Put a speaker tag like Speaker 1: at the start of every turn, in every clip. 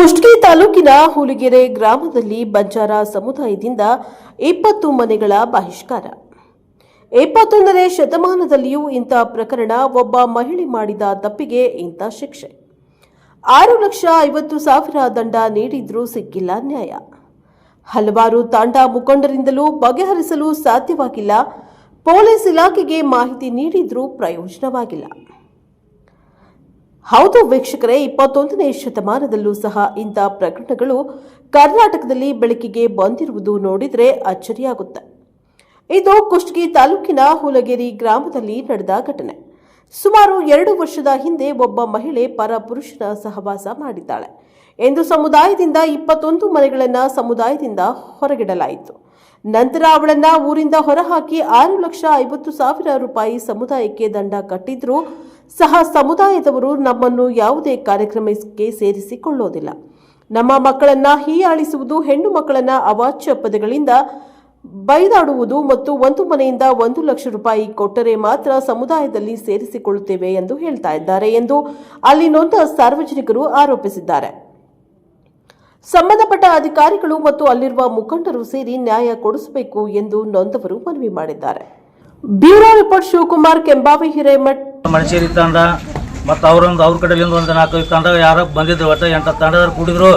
Speaker 1: ಕುಷ್ಟಗಿ ತಾಲೂಕಿನ ಹುಲಿಗೆರೆ ಗ್ರಾಮದಲ್ಲಿ ಬಂಜಾರ ಸಮುದಾಯದಿಂದ ಇಪ್ಪತ್ತು ಮನೆಗಳ ಬಹಿಷ್ಕಾರ. ಇಪ್ಪತ್ತೊಂದನೇ ಶತಮಾನದಲ್ಲಿಯೂ ಇಂಥ ಪ್ರಕರಣ ಒಬ್ಬ ಮಹಿಳೆ ಮಾಡಿದ ತಪ್ಪಿಗೆ ಇಂಥ ಶಿಕ್ಷೆ. ಆರು ಲಕ್ಷ ಐವತ್ತು ಸಾವಿರ ದಂಡ ನೀಡಿದ್ರೂ ಸಿಕ್ಕಿಲ್ಲ ನ್ಯಾಯ. ಹಲವಾರು ತಾಂಡ ಮುಖಂಡರಿಂದಲೂ ಬಗೆಹರಿಸಲು ಸಾಧ್ಯವಾಗಿಲ್ಲ. ಪೊಲೀಸ್ ಇಲಾಖೆಗೆ ಮಾಹಿತಿ ನೀಡಿದ್ರೂ ಪ್ರಯೋಜನವಾಗಿಲ್ಲ. ಹೌದು ವೀಕ್ಷಕರೇ, ಇಪ್ಪತ್ತೊಂದನೇ ಶತಮಾನದಲ್ಲೂ ಸಹ ಇಂಥ ಪ್ರಕರಣಗಳು ಕರ್ನಾಟಕದಲ್ಲಿ ಬೆಳಕಿಗೆ ಬಂದಿರುವುದು ನೋಡಿದರೆ ಅಚ್ಚರಿಯಾಗುತ್ತೆ. ಇದು ಕುಷ್ಟಗಿ ತಾಲೂಕಿನ ಹುಲಗೇರಿ ಗ್ರಾಮದಲ್ಲಿ ನಡೆದ ಘಟನೆ. ಸುಮಾರು ಎರಡು ವರ್ಷದ ಹಿಂದೆ ಒಬ್ಬ ಮಹಿಳೆ ಪರ ಪುರುಷನ ಸಹವಾಸ ಮಾಡಿದ್ದಾಳೆ. ಎಂದು ಸಮುದಾಯದಿಂದ ಇಪ್ಪತ್ತೊಂದು ಮನೆಗಳನ್ನು ಸಮುದಾಯದಿಂದ ಹೊರಗಿಡಲಾಯಿತು. ನಂತರ ಅವಳನ್ನ ಊರಿಂದ ಹೊರಹಾಕಿ ಆರು ಲಕ್ಷ ಐವತ್ತು ಸಾವಿರ ರೂಪಾಯಿ ಸಮುದಾಯಕ್ಕೆ ದಂಡ ಕಟ್ಟಿದ್ರೂ ಸಹ ಸಮುದಾಯದವರು ನಮ್ಮನ್ನು ಯಾವುದೇ ಕಾರ್ಯಕ್ರಮಕ್ಕೆ ಸೇರಿಸಿಕೊಳ್ಳೋದಿಲ್ಲ. ನಮ್ಮ ಮಕ್ಕಳನ್ನ ಹೀಯಾಳಿಸುವುದು ಹೆಣ್ಣು ಮಕ್ಕಳನ್ನ ಅವಾಚ್ಯ ಪದಗಳಿಂದ ಬೈದಾಡುವುದು ಮತ್ತು ಒಂದು ಮನೆಯಿಂದ ಒಂದು ಲಕ್ಷ ರೂಪಾಯಿ ಕೊಟ್ಟರೆ ಮಾತ್ರ ಸಮುದಾಯದಲ್ಲಿ ಸೇರಿಸಿಕೊಳ್ಳುತ್ತೇವೆ ಎಂದು ಹೇಳ್ತಾ ಇದ್ದಾರೆ ಎಂದು ಅಲ್ಲಿ ನೊಂದ ಸಾರ್ವಜನಿಕರು ಆರೋಪಿಸಿದ್ದಾರೆ. ಸಂಬಂಧಪಟ್ಟ ಅಧಿಕಾರಿಗಳು ಮತ್ತು ಅಲ್ಲಿರುವ ಮುಖಂಡರು ಸೇರಿ ನ್ಯಾಯ ಕೊಡಿಸಬೇಕು ಎಂದು ನೊಂದವರು ಮನವಿ ಮಾಡಿದ್ದಾರೆ. ಬ್ಯೂರೋ ರಿಪೋರ್ಟ್ ಶಿವಕುಮಾರ್ ಕೆಂಬಾವಿ ಹಿರೇಮಠ್
Speaker 2: ಮನುಷ್ಯರು ತಂಡ ಮತ್ತು ಅವರೊಂದು ಅವ್ರ ಕಡೆಯಿಂದ ಒಂದು ನಾಲ್ಕೈದು ತಂಡ ಯಾರೋ ಬಂದಿದ್ರು ಒಟ್ಟು ಎಂಟು ತಂಡದವ್ರು ಕೂಡಿದ್ರು.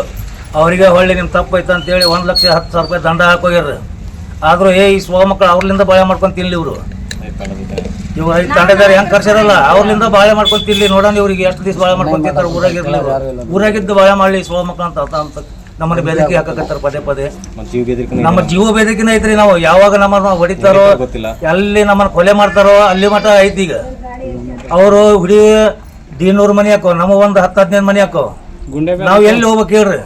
Speaker 2: ಅವರಿಗೆ ಹೊಳ್ಳಿ ನಿಮ್ಮ ತಪ್ಪೈತೆ ಅಂತೇಳಿ ಒಂದು ಲಕ್ಷ ಹತ್ತು ಸಾವಿರ ರೂಪಾಯಿ ದಂಡ ಹಾಕೋಗ್ಯಾರ. ಆದರೂ ಏ ಈ ಸ್ವ ಮಕ್ಕಳು ಅವ್ರಲಿಂದ ಬಾಳೆ ಮಾಡ್ಕೊಂಡು ತಿನ್ಲಿ ಇವರು. ನೀವು ಐದು ತಂಡದವ್ರು ಹೆಂಗೆ ಕರ್ಸಿರಲ್ಲ? ಅವ್ರಲಿಂದ ಬಾಳೆ ಮಾಡ್ಕೊಂಡು ತಿನ್ಲಿ ನೋಡೋಣ ಇವ್ರಿಗೆ ಎಷ್ಟು ದಿವಸ ಬಾಳೆ ಮಾಡ್ಕೊಂಡು ತಿಂತಾರೆ ಊರಾಗಿರ್ಲಿ ಇವ್ರು. ಊರಾಗಿದ್ದು ಬಾಳೆ ಮಾಡಲಿ ಸ್ವ ಮಕ್ಕಳು ಅಂತ ಅಂತ- ಅಂತ. ನಮ್ಮನ್ನ ಬೆದರಿಕೆ ಹಾಕಕತ್ತಾರೆ ಪದೇ ಪದೇ. ನಮ್ಮ ಜೀವ ಬೇದಕಿನ ಐತ್ರಿ ನಾವು. ಯಾವಾಗ ನಮ್ಮನ್ನ ಹೊಡಿತಾರೋ. ಎಲ್ಲಿ ನಮ್ಮನ್ನ ಕೊಲೆ ಮಾಡ್ತಾರೋ ಅಲ್ಲಿ ಮಟ ಐತಿ ಈಗ. ಅವರು ಹುಡಿ ದೀನೂರು ಮನೆ ಹಾಕೋ ನಮ್ಮ ಒಂದು ಹತ್ತು ಹದಿನೈದು ಮನೆ ಹಾಕೋ. ನಾವು ಎಲ್ಲಿ ಹೋಗ್ಬೇಕು ಹೇಳ್ರಿ?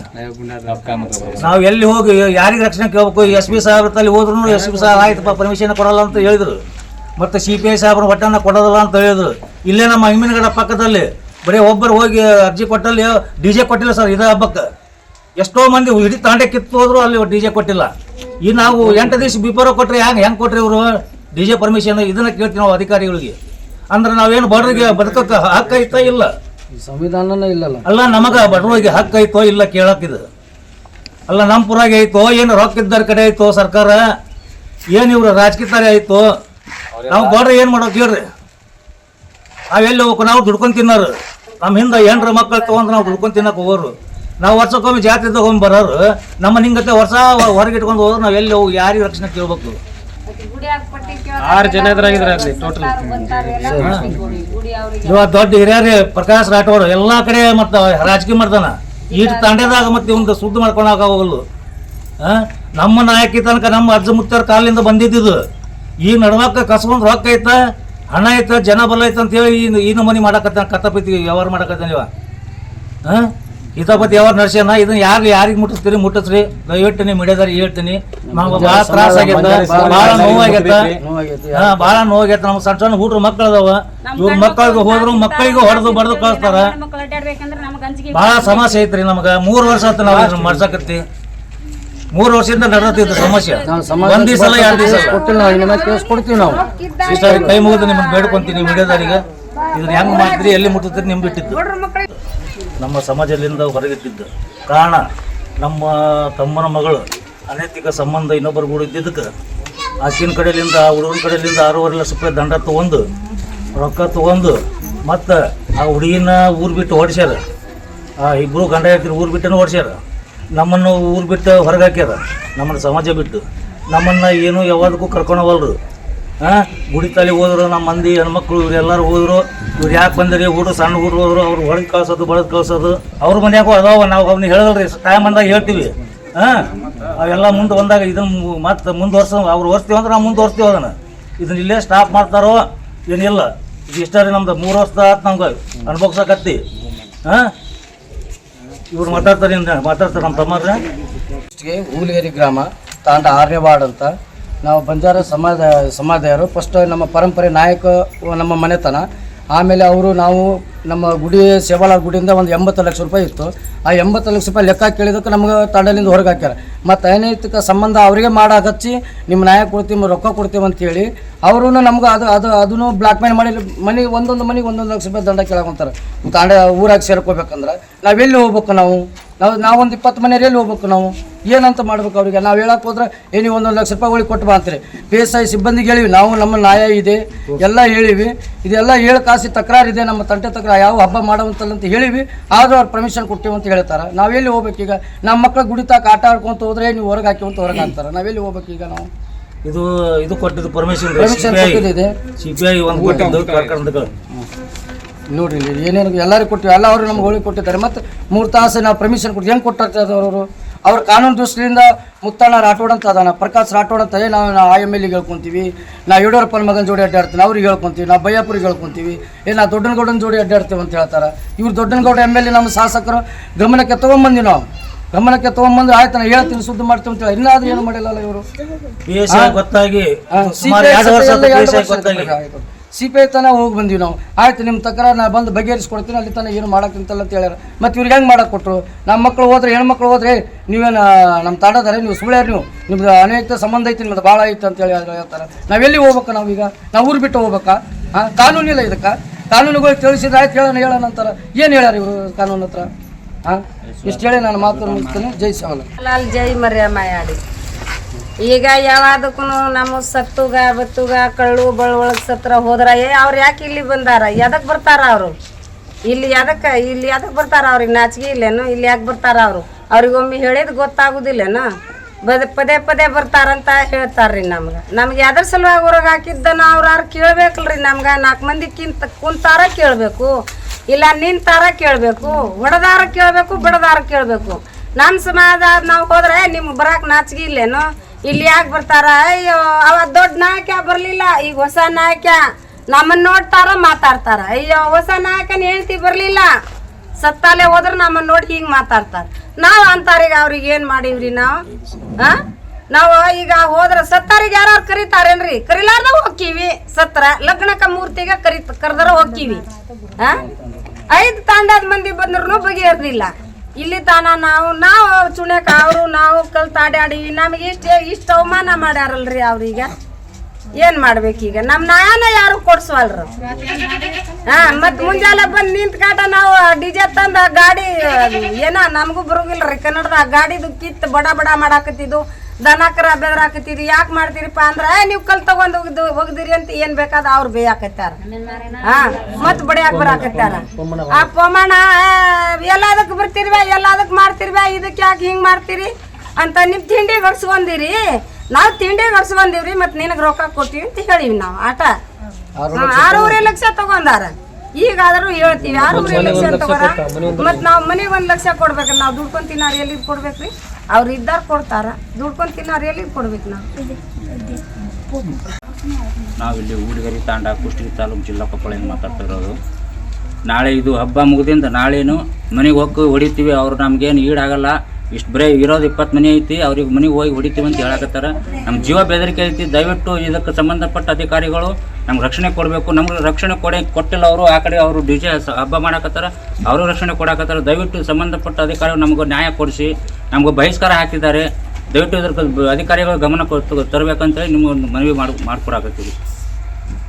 Speaker 2: ನಾವು ಎಲ್ಲಿ ಹೋಗಿ ಯಾರಿಗೆ ರಕ್ಷಣೆ ಕೇಳ್ಬೇಕು? ಎಸ್ ಪಿ ಸಾಹೇಬ್ರ ತಲೆ ಹೋದ್ರು ಎಸ್ ಪಿ ಸಾಹೇಬ್ ಆಯ್ತಪ್ಪ ಪರ್ಮಿಷನ್ ಕೊಡಲ್ಲ ಅಂತ ಹೇಳಿದ್ರು. ಮತ್ತೆ ಸಿ ಪಿ ಐ ಸಾಹೇಬ್ರ ಒಟ್ಟನ್ನ ಕೊಡೋದಲ್ಲ ಅಂತ ಹೇಳಿದ್ರು. ಇಲ್ಲೇ ನಮ್ಮ ಅಮ್ಮಿನಗಡ ಪಕ್ಕದಲ್ಲಿ ಬರೀ ಒಬ್ಬರು ಹೋಗಿ ಅರ್ಜಿ ಕೊಟ್ಟಲ್ಲಿ ಡಿ ಜೆ ಕೊಟ್ಟಿಲ್ಲ ಸರ್ ಇದೇ ಹಬ್ಬಕ್ಕೆ. ಎಷ್ಟೋ ಮಂದಿ ಇಡೀ ತಾಂಡೆ ಕಿತ್ತು ಹೋದ್ರು ಅಲ್ಲಿ ಡಿ ಜೆ ಕೊಟ್ಟಿಲ್ಲ. ಈ ನಾವು ಎಂಟು ದಿವಸ ಬಿಫೋರ್ ಕೊಟ್ಟರೆ ಹೆಂಗೆ ಹೆಂಗೆ ಕೊಟ್ರಿ ಇವರು? ಡಿ ಜೆ ಪರ್ಮಿಷನ್ ಇದನ್ನ ಕೇಳ್ತೀವಿ ನಾವು ಅಧಿಕಾರಿಗಳಿಗೆ. ಅಂದ್ರೆ ನಾವೇನು ಬಡವರಿಗೆ ಬದುಕಕ್ಕೆ ಹಕ್ಕ ಐತೋ ಇಲ್ಲ?
Speaker 3: ಸಂವಿಧಾನನೇ ಇಲ್ಲಲ್ಲ.
Speaker 2: ಅಲ್ಲ ನಮಗ ಬಡವರಿಗೆ ಹಕ್ಕೈತೋ ಇಲ್ಲ ಕೇಳಕ್ಕಿದು ಅಲ್ಲ ನಮ್ಮ ಪುರಾಗೆ ಐತೋ ಏನು ರೊಕ್ಕ ಇದ್ದಾರ ಕಡೆ ಐತೋ ಸರ್ಕಾರ? ಏನು ಇವ್ರು ರಾಜಕೀಯತಾರೆ ಐತೋ? ನಾವು ಬಡ್ರಿ ಏನು ಮಾಡೋಕೆ ಹೇಳ್ರಿ? ನಾವೆಲ್ಲಿ ಹೋಗ್ಬೇಕು? ನಾವು ದುಡ್ಕೊಂಡು ತಿನ್ನೋರು. ನಮ್ಮ ಹಿಂದೆ ಎಂಟ್ರ ಮಕ್ಕಳು ತೊಗೊಂಡು ನಾವು ದುಡ್ಕೊಂಡು ತಿನ್ನಕ್ಕೆ ಹೋಗೋರು. ನಾವು ವರ್ಷಕ್ಕೊಮ್ಮೆ ಜಾತ್ರೆ ತಗೊಂಡ್ ಬರೋರು. ನಮ್ಮ ನಿಂಗತೆ ವರ್ಷ ಹೊರಗೆ ಇಟ್ಕೊಂಡು ಹೋದ್ರೆ ನಾವು ಎಲ್ಲಿ ಹೋಗಿ ಯಾರಿಗೆ ರಕ್ಷಣೆ ಕೇಳ್ಬೇಕು?
Speaker 4: ಆರು ಜನ ಇದ್ರಾಗಿದ್ರಲ್ಲಿ ಅಲ್ಲಿ ಟೋಟಲ್.
Speaker 2: ಇವಾಗ ದೊಡ್ಡ ಹಿರಿಯರೇ ಪ್ರಕಾಶ್ ರಾಠೋಡ್ ಎಲ್ಲಾ ಕಡೆ ಮತ್ತ ರಾಜಕೀಯ ಮಾಡ್ತಾನ. ಈಟ್ ತಂಡದಾಗ ಮತ್ತೆ ಒಂದು ಸುದ್ದಿ ಮಾಡ್ಕೊಳಕ್ ಹೋಗಲ್ಲು? ನಮ್ಮ ನಾಯಕಿ ತನಕ ನಮ್ಮ ಅಜ್ಜ ಮುತ್ತಾರ ಕಾಲಿಂದ ಬಂದಿದ್ದು ಈ ನಡುವಕ್ಕ ಕಸ್ಕೊಂಡ್ ರೊಕ್ಕ ಐತ ಹಣ ಐತ ಜನ ಬಲ ಐತ ಅಂತ ಹೇಳಿ ಈ- ಈ ನಮೂನಿ ಮಾಡಕತ್ತ ಕತ್ತಪೈತಿ ವ್ಯವಹಾರ ಮಾಡಕತ್ತಾನ ಇವ? ಹಿತಾಪತಿ ಯಾವಾಗ ನಡ್ಸ್ಯಾನ ಇದನ್ನ ಯಾರು ಯಾರಿಗೆ ಮುಟ್ಟಿಸ್ತೀರಿ? ಮುಟ್ಟಿಸ್ರಿ. ದಯವಿಟ್ಟು ನೀವು ಮಿಡಿಯೋದಾರಿ ಹೇಳ್ತೀನಿ. ನಮ್ಗೆ ಬಹಳ ತ್ರಾಸ ಆಗೈತ. ಬಹಳ ನೋವಾಗೈತ ಹಾ ಬಹಳ ನೋವಾಗೈತ ನಮ್ಗೆ ಸಣ್ಣ ಸಣ್ಣ ಹುಡ್ರು ಮಕ್ಳು ಅದಾವ ಇವ್ರ ಮಕ್ಕಳಿಗೆ ಹೋದ್ರು ಮಕ್ಕಳಿಗೂ ಹೊಡೆದು ಬಡ್ದು ಕಳಿಸ್ತಾರ. ಬಹಳ ಸಮಸ್ಯೆ ಐತ್ರಿ ನಮ್ಗೆ. ಮೂರು ವರ್ಷ ಆಯ್ತು ನಾವು ಇದನ್ನ ಮಾಡ್ಸಕತ್ತಿ. ಮೂರು ವರ್ಷದಿಂದ ನಡೆದತ್ತಿದ್ದು ಸಮಸ್ಯೆ. ಒಂದ್ ದಿವಸ ಎರಡು ದಿವಸ
Speaker 3: ಕೊಡ್ತೀವಿ ನಾವು.
Speaker 2: ಕೈ ಮುಗಿದು ನಿಮ್ಗೆ ಬೇಡ್ಕೊಂತೀನಿ ಮೀಡಿಯಾದಾರಿಗೆ ಇದನ್ನ ಹೆಂಗ್ ಮಾಡ್ತೀರಿ ಎಲ್ಲಿ ಮುಟ್ಟುತ್ತೀರಿ ನಿಮ್ ಬಿಟ್ಟಿದ್ದು. ನಮ್ಮ ಸಮಾಜದಿಂದ ಹೊರಗಿಟ್ಟಿದ್ದು ಕಾರಣ, ನಮ್ಮ ತಮ್ಮನ ಮಗಳು ಅನೈತಿಕ ಸಂಬಂಧ ಇನ್ನೊಬ್ಬರು ಇದ್ದಿದ್ದಕ್ಕೆ ಆಕಿನ ಕಡೆಯಿಂದ ಹುಡುಗನ ಕಡೆಯಿಂದ ಆರೂವರೆ ಲಕ್ಷ ರೂಪಾಯಿ ದಂಡ ತಗೊಂಡು, ರೊಕ್ಕ ತೊಗೊಂಡು ಮತ್ತು ಆ ಹುಡುಗಿನ ಊರು ಬಿಟ್ಟು ಓಡಿಸ್ಯಾರ. ಆ ಇಬ್ಬರು ಗಂಡ ಹೇಳ್ತೀರಿ ಊರು ಬಿಟ್ಟನು ಓಡಿಸ್ಯಾರ. ನಮ್ಮನ್ನು ಊರು ಬಿಟ್ಟು ಹೊರಗೆ ಹಾಕ್ಯಾರ. ನಮ್ಮನ್ನು ಸಮಾಜ ಬಿಟ್ಟು. ನಮ್ಮನ್ನು ಏನು ಯಾವ್ದಕ್ಕೂ ಕರ್ಕೊಂಡು ಗುಡಿ ತಲೆ ಹೋದ್ರು, ನಮ್ಮ ಮಂದಿ ಹೆಣ್ಮಕ್ಳು ಇವ್ರು ಎಲ್ಲರೂ ಹೋದ್ರು. ಇವ್ರು ಯಾಕೆ ಬಂದಿರಿ? ಊರು ಸಣ್ಣ ಹುಡುಗರು ಹೋದ್ರು, ಅವ್ರು ಹೊರಗೆ ಕಳ್ಸೋದು ಬಳದ್ ಕಳ್ಸೋದು. ಅವ್ರ ಮನ್ಯಾಗೂ ಅದಾವ ನಾವು, ಅವ್ನ ಹೇಳಿದ್ರಿ ಟೈಮ್ ಅಂದಾಗ ಹೇಳ್ತೀವಿ. ಹಾಂ ಅವೆಲ್ಲ ಮುಂದೆ ಬಂದಾಗ ಇದು ಮತ್ತೆ ಮುಂದುವರ್ಸ ಅವ್ರು ಓರ್ಸ್ತೀವಿ ಅಂದ್ರೆ ನಾವು ಮುಂದುವರ್ಸ್ತೀವಿ ಅದನ್ನು. ಇದನ್ನ ಇಲ್ಲೇ ಸ್ಟಾಪ್ ಮಾಡ್ತಾರೋ ಏನಿಲ್ಲ. ಇದು ಇಷ್ಟ ರೀ ನಮ್ದು, ಮೂರು ವರ್ಷ ಆತು ನಮ್ಗೆ ಅನ್ಭೋಗ್ಸಕತ್ತಿ ಹಾಂ ಇವ್ರು ಮಾತಾಡ್ತಾರೆ ಮಾತಾಡ್ತಾರೆ ನಮ್ಮ
Speaker 3: ತಮ್ಮ ಹೂಲಗೇರಿ ಗ್ರಾಮ, ತಾಂಡ ಆರನೇ ವಾರ್ಡ್ ಅಂತ. ನಾವು ಬಂಜಾರ ಸಮಾಜ, ಸಮಾಜದವರು. ಫಸ್ಟ್ ನಮ್ಮ ಪರಂಪರೆ ನಾಯಕ, ನಮ್ಮ ಮನೆತನ. ಆಮೇಲೆ ಅವರು ನಾವು ನಮ್ಮ ಗುಡಿ ಸೇವಾಲಾಲ್ ಗುಡಿಯಿಂದ ಒಂದು ಎಂಬತ್ತು ಲಕ್ಷ ರೂಪಾಯಿ ಇತ್ತು. ಆ ಎಂಬತ್ತು ಲಕ್ಷ ರೂಪಾಯಿ ಲೆಕ್ಕ ಕೇಳಿದಕ್ಕೆ ನಮ್ಗೆ ತಾಂಡಲಿಂದ ಹೊರಗೆ ಹಾಕ್ಯಾರ ಮತ್ತು ಅನೈತಿಕ ಸಂಬಂಧ ಅವರಿಗೆ ಮಾಡಾಕಚ್ಚಿ ನಿಮ್ಮ ನ್ಯಾಯ ಕೊಡ್ತೀವಿ ರೊಕ್ಕ ಕೊಡ್ತೀವಿ ಅಂತೇಳಿ ಅವರು ನಮ್ಗೆ ಅದು ಅದು, ಅದನ್ನು ಬ್ಲಾಕ್ ಮೇಲ್ ಮಾಡಿ, ಮನೆ, ಒಂದೊಂದು ಮನೆಗೆ ಒಂದೊಂದು ಲಕ್ಷ ರೂಪಾಯಿ ದಂಡ ಕೇಳಕೊಂತಾರೆ. ತಾಂಡ ಊರಾಗ ಸೇರ್ಕೋಬೇಕಂದ್ರೆ ನಾವೆಲ್ಲಿ ಹೋಗ್ಬೇಕು ನಾವು? ನಾವು, ನಾವೊಂದು ಇಪ್ಪತ್ತು ಮನೆಯಲ್ಲಿ ಹೋಗ್ಬೇಕು ನಾವು? ಏನಂತ ಮಾಡ್ಬೇಕು ಅವರಿಗೆ? ನಾವು ಹೇಳಕ್ ಹೋದ್ರೆ ಏ ನೀವು ಒಂದೊಂದು ಲಕ್ಷ ರೂಪಾಯಿ ಕೊಟ್ಟು ಬಾ ಅಂತೀರಿ. ಪಿ ಎಸ್ ಐ ಸಿಬ್ಬಂದಿಗೆ ಹೇಳಿವಿ ನಾವು ನಮ್ಮ ನ್ಯಾಯ ಇದೆ. ಎಲ್ಲ ಹೇಳಿವಿ. ಇದೆಲ್ಲ ಹೇಳಿ ಕಾಸಿ ತಕರಾರು ಇದೆ ನಮ್ಮ ತಂಟೆ ತಕರ ಯಾವ ಹಬ್ಬ ಮಾಡುವಂತಲ್ಲ ಅಂತ ಹೇಳಿವಿ. ಆದರೂ ಅವ್ರು ಪರ್ಮಿಷನ್ ಕೊಟ್ಟಿವಿ ಅಂತ ಹೇಳ್ತಾರೆ. ನಾವೆಲ್ಲಿ ಹೋಗ್ಬೇಕೀಗ ನಮ್ಮ ಮಕ್ಕಳು ಗುಡಿತಾಕ ಆಟ ಆಡ್ಕೊಂತ ಹೋದ್ರೆ ನೀವು ಹೊರಗೆ ಹಾಕಿ ಅಂತ ಹೊರಗೆ ಹಾಕ್ತಾರೆ ನಾವೆಲ್ಲಿ ಹೋಗ್ಬೇಕೀಗ ನಾವು?
Speaker 2: ಇದು ಇದು ಕೊಟ್ಟಿದ್ದು ಪರ್ಮಿಷನ್
Speaker 3: Permission ಕೊಟ್ಟಿದ್ದಿದೆ.
Speaker 2: ಸಿ ಪಿ ಐ ಒಂದು ಕೊಟ್ಟಿದ್ದು
Speaker 3: ನೋಡ್ರಿ ಏನೇನು ಎಲ್ಲರಿಗೂ ಕೊಟ್ಟಿವಿ. ಎಲ್ಲ ಅವರು ನಮ್ಗೆ ಹೋಳಿ ಕೊಟ್ಟಿದ್ದಾರೆ. ಮತ್ತು ಮೂರು ತಾಸು ನಾವು ಪರ್ಮಿಷನ್ ಕೊಟ್ಟು ಹೆಂಗೆ ಕೊಟ್ಟಿರ್ತಾರೆ ಅವರು ಅವ್ರ ಕಾನೂನು ದೃಷ್ಟಿಯಿಂದ ಮುತ್ತಣ್ಣ ರಾಠೋಡ್ ಅಂತ ಅದಾನ. ಪ್ರಕಾಶ್ ರಾಠೋಡ್ ಅಂತ ನಾವು ನಾವು ಆ ಎಂ ಎಲ್ ಹೇಳ್ಕೊಂತೀವಿ. ನಾವು ಯಡಿಯೂರಪ್ಪನ ಮಗನ ಜೋಡಿ ಅಡ್ಡಾಡ್ತೀನಿ ಅವ್ರಿಗೆ ಹೇಳ್ಕೊಂತೀವಿ. ನಾ ಬಯ್ಯಾಪುರಿಗೆ ಹೇಳ್ಕೊಂತೀವಿ. ಏ ನಾ ದೊಡ್ಡನಗೌಡನ ಜೋಡಿ ಅಡ್ಡಾಡ್ತೀವಿ ಅಂತ ಹೇಳ್ತಾರೆ. ಇವ್ರು ದೊಡ್ಡನಗೌಡ ಎಂ ಎಲ್ ಎ ನಮ್ಮ ಶಾಸಕರು. ಗಮನಕ್ಕೆ ತೊಗೊಂಬಂದಿ ನಾವು. ಗಮನಕ್ಕೆ ತೊಗೊಂಬಂದು ಆಯ್ತು ನಾನು ಹೇಳ್ತೀನಿ ಸುದ್ದಿ ಮಾಡ್ತೀವಿ ಅಂತ ಹೇಳಿ. ಇನ್ನಾದ್ರೂ ಏನು ಮಾಡಿಲ್ಲ ಇವರು?
Speaker 2: ಐ ಗೊತ್ತಾಗಿ
Speaker 3: ಸಿ ಪಿ ಐ ತನಕ ಹೋಗಿ ಬಂದೀವಿ ನಾವು. ಆಯ್ತು ನಿಮ್ಮ ತಕರಾರು ನಾ ಬಂದು ಬಗೆಹರಿಸ್ಕೊಡ್ತೀನಿ, ಅಲ್ಲಿ ತನಕ ಏನು ಮಾಡಕ್ಕಂತಲ್ಲ ಅಂತ ಹೇಳ್ಯಾರ. ಮತ್ತು ಇವ್ರಿಗೆ ಹೆಂಗೆ ಮಾಡಕ್ಕೆ ಕೊಟ್ಟರು ನಮ್ಮ ಮಕ್ಕಳು ಹೋದ್ರೆ, ಹೆಣ್ಮಕ್ಳು ಹೋದ್ರೆ, ನೀವೇನು ನಮ್ಮ ತಾಂಡದಾರೆ, ನೀವು ಸುಳ್ಳ್ಯಾರ ನೀವು. ನಿಮ್ದು ಅನೇಕ ಸಂಬಂಧ ಐತಿ ನಿಮ್ಮದು ಭಾಳ ಐತೆ ಅಂತ ಹೇಳಿ ಹೇಳ್ತಾರೆ. ನಾವೆಲ್ಲಿ ಹೋಗ್ಬೇಕು ನಾವೀಗ ನಾವು ಊರು ಬಿಟ್ಟು ಹೋಗ್ಬೇಕಾ? ಹಾಂ ಕಾನೂನಿಲ್ಲ ಇದಕ್ಕೆ. ಕಾನೂನುಗಳು ತಿಳಿಸಿದ್ರೆ ಆಯ್ತು, ಹೇಳೋಣ ಹೇಳೋಣ ಅಂತಾರೆ. ಏನು ಹೇಳ್ಯಾರ ಇವರು ಕಾನೂನು ಹತ್ರ? ಹಾಂ, ಇಷ್ಟು ಹೇಳಿ ನಾನು ಮಾತು ಮುಗಿಸ್ತೀನಿ. ಜೈ ಸವಾಲ
Speaker 5: ಜೈ ಮರ್ಯಾಮಾಯಾಡಿ ಈಗ ಯಾವಾದಕ್ಕೂ ನಮ್ಮ ಸತ್ತುಗ, ಬತ್ತುಗ, ಕಳ್ಳು ಒಳಗೆ ಸತ್ರ ಹೋದ್ರ, ಏ, ಅವ್ರು ಯಾಕೆ ಇಲ್ಲಿ ಬಂದಾರ? ಎದಕ್ಕೆ ಬರ್ತಾರ ಅವರು? ಇಲ್ಲಿ ಎದಕ್ಕೆ ಇಲ್ಲಿ ಎದಕ್ಕೆ ಬರ್ತಾರ ಅವ್ರಿಗೆ ನಾಚಿಕೆ ಇಲ್ಲೇನು? ಇಲ್ಲಿ ಯಾಕೆ ಬರ್ತಾರ ಅವರು? ಅವ್ರಿಗೊಮ್ಮೆ ಹೇಳಿದ್ ಗೊತ್ತಾಗುದಿಲ್ಲೇನು? ಬದ, ಪದೇ ಪದೇ ಬರ್ತಾರಂತ ಹೇಳ್ತಾರ್ರಿ ನಮ್ಗೆ. ನಮ್ಗೆ ಯಾವ್ದ್ರ ಸಲುವಾಗಿ ಹೊರಗೆ ಹಾಕಿದ್ದನ ಅವ್ರು ಯಾರು ಕೇಳ್ಬೇಕಲ್ರಿ ನಮ್ಗೆ? ನಾಲ್ಕು ಮಂದಿ ಕಿಂತ ಕುಂತಾರ ಕೇಳಬೇಕು. ಇಲ್ಲ ನಿಂತಾರ ಕೇಳಬೇಕು. ಹೊಡೆದಾರ ಕೇಳಬೇಕು, ಬಡದಾರ ಕೇಳಬೇಕು. ನಮ್ಮ ಸಮಾಜ ನಾವು ಹೋದ್ರೆ ನಿಮ್ಗೆ ಬರಕ್ಕೆ ನಾಚಿಗೆ ಇಲ್ಲೇನು? ಇಲ್ಲಿ ಯಾಕೆ ಬರ್ತಾರ? ಅಯ್ಯೋ, ಅವ ದೊಡ್ಡ ನಾಯಕ ಬರ್ಲಿಲ್ಲ, ಈಗ ಹೊಸ ನಾಯಕ. ನಮ್ಮನ್ನ ನೋಡ್ತಾರ, ಮಾತಾಡ್ತಾರ. ಅಯ್ಯೋ, ಹೊಸ ನಾಯಕನ ಹೇಳ್ತಿ ಬರ್ಲಿಲ್ಲ. ಸತ್ತಾಲೆ ಹೋದ್ರ ನಮ್ಮನ್ನ ನೋಡಿ ಹಿಂಗ್ ಮಾತಾಡ್ತಾರ. ನಾವು ಅಂತಾರೀಗ ಅವ್ರಿಗೆ ಏನು ಮಾಡಿವ್ರಿ ನಾವು? ಆ? ನಾವು ಈಗ ಹೋದ್ರ ಸತ್ತಾರಿಗೆ ಯಾರು ಕರೀತಾರೇನ್ರಿ? ಕರಿಲಾರ್ದ ಹೋಗ್ತೀವಿ ಸತ್ರ. ಲಗ್ನಕ ಮೂರ್ತಿಗೆ ಕರಿ ಕರ್ದಾರ ಹೋಗ್ತೀವಿ ಐದು ತಾಂಡದ ಮಂದಿ ಬಂದ್ರು ಬಗೆಹರ್ದಿಲ್ಲ. ಇಲ್ಲಿ ತಾನ ನಾವು ನಾವು ಚುಣ್ಯಕ ಅವರು, ನಾವು ಕಲ್ತು ಆಡಾಡಿವಿ ನಮಗೆ ಇಷ್ಟ ಇಷ್ಟು ಅವಮಾನ ಮಾಡ್ಯಾರಲ್ರಿ ಅವ್ರೀಗ. ಏನ್ ಮಾಡ್ಬೇಕೀಗ ನಮ್ ನಾಯನ ಯಾರು ಕೊಡ್ಸವಲ್ರ? ಹಾ ಮತ್ ಮುಂಜಾನೆ ಬಂದ್ ನಿಂತ್ ಕಾಟ ನಾವು ಡಿಜೆ ತಂದ ಗಾಡಿ, ಏನ, ನಮಗೂ ಬರುಗಿಲ್ರಿ ಕನ್ನಡದ ಗಾಡಿದು ಕಿತ್ ಬಡ ಬಡ ಮಾಡಾಕತ್ತಿದ್ದು. ದನಕರ ಹಾಕತ್ತೀರಿ ಯಾಕೆ ಮಾಡ್ತೀರಿಪ್ಪ ಅಂದ್ರೆ ನೀವು ಕಲ್ ತಗೊಂಡ್ ಹೋಗಿದ್ದು ಹೋಗ್ದಿರಿ ಅಂತ ಏನ್ ಬೇಕಾದ ಅವ್ರು ಬೇಯಾಕತ್ತಾರ ಹಾ ಮತ್ ಬಡಿಯಾಕ ಬರಾಕತ್ತಾರ ಆ ಪೊಮಣ ಎಲ್ಲದಕ್ ಬರ್ತಿರ್ವ ಎಲ್ಲದಕ್ ಮಾಡ್ತಿರ್ವ ಇದಕ್ಕೆ ಯಾಕೆ ಹಿಂಗ್ ಮಾಡ್ತೀರಿ? ಅಂತ ನಿಮ್ ತಿಂಡಿ ಗಡ್ಸ್ಕೊಂಡಿರಿ ನಾವು ತಿಂಡಿ ಗಡ್ಸ್ಕೊಂಡಿವ್ರಿ ಮತ್ ನಿನಗ್ ರೊಕ್ಕ ಕೊಟ್ಟಿವಿ ಅಂತ ಹೇಳಿವಿ ನಾವು ಆಟ. ಆರೂವರೆ ಲಕ್ಷ ತಗೊಂಡಾರ. ಈಗಾದ್ರೂ ಹೇಳ್ತೀವಿ ಯಾರು ಎಲೆಕ್ಷನ್ ತಗೋರ? ಮತ್ ನಾವ್ ಮನೆಗೆ ಒಂದ್ ಲಕ್ಷ ಕೊಡ್ಬೇಕ ನಾವ್ ದುಡ್ಕೊಂಡ್ ತಿನ್ನಾರ ಎಲ್ಲಿ ಕೊಡ್ಬೇಕ್ರಿ ಅವ್ರು ಇದ್ದಾರ ಕೊಡ್ತಾರ ದುಡ್ಕೊಂಡ್ ತಿನ್ನಾರ ಎಲ್ಲಿ ಕೊಡ್ಬೇಕು ನಾವು.
Speaker 6: ನಾವಿಲ್ಲಿ ಊಡಿಗರಿ ತಾಂಡ ಕುಷ್ಟಗಿ ತಾಲೂಕು ಜಿಲ್ಲಾ ಕೊಪ್ಪಳದಿಂದ ಮಾತಾಡ್ತಾ ಇರೋದು. ನಾಳೆ ಇದು ಹಬ್ಬ ಮುಗಿದಿಂದ ನಾಳೇನು ಮನೆಗೆ ಹೋಗಿ ಹೊಡಿತೀವಿ ಅವ್ರು ನಮ್ಗೇನು ಈಡಾಗಲ್ಲ. ಇಷ್ಟು ಬರೀ ಇರೋದು ಇಪ್ಪತ್ತು ಮನೆ ಐತಿ, ಅವ್ರಿಗೆ ಮನೆಗೆ ಹೋಗಿ ಹೊಡಿತೀವಿ ಅಂತ ಹೇಳಕತ್ತಾರ. ನಮ್ಮ ಜೀವ ಬೆದರಿಕೆ ಐತಿ, ದಯವಿಟ್ಟು ಇದಕ್ಕೆ ಸಂಬಂಧಪಟ್ಟ ಅಧಿಕಾರಿಗಳು ನಮ್ಗೆ ರಕ್ಷಣೆ ಕೊಡಬೇಕು. ನಮ್ಗೆ ರಕ್ಷಣೆ ಕೊಡೆ ಕೊಟ್ಟಿಲ್ಲ ಅವರು, ಆ ಕಡೆ ಅವರು ಡಿ ಜೆ ಹಬ್ಬ ಮಾಡಕತ್ತಾರ. ಅವರು ರಕ್ಷಣೆ ಕೊಡಕತ್ತಾರ. ದಯವಿಟ್ಟು ಸಂಬಂಧಪಟ್ಟ ಅಧಿಕಾರಿಗಳು ನಮ್ಗೆ ನ್ಯಾಯ ಕೊಡಿಸಿ, ನಮ್ಗೆ ಬಹಿಷ್ಕಾರ ಹಾಕಿದ್ದಾರೆ. ದಯವಿಟ್ಟು ಇದ್ರ ಅಧಿಕಾರಿಗಳು ಗಮನ ತರಬೇಕಂತೇಳಿ ನಿಮ್ಗೆ ಮನವಿ ಮಾಡಿ, ಮಾಡ್ಕೊಡಕತ್ತೀವಿ.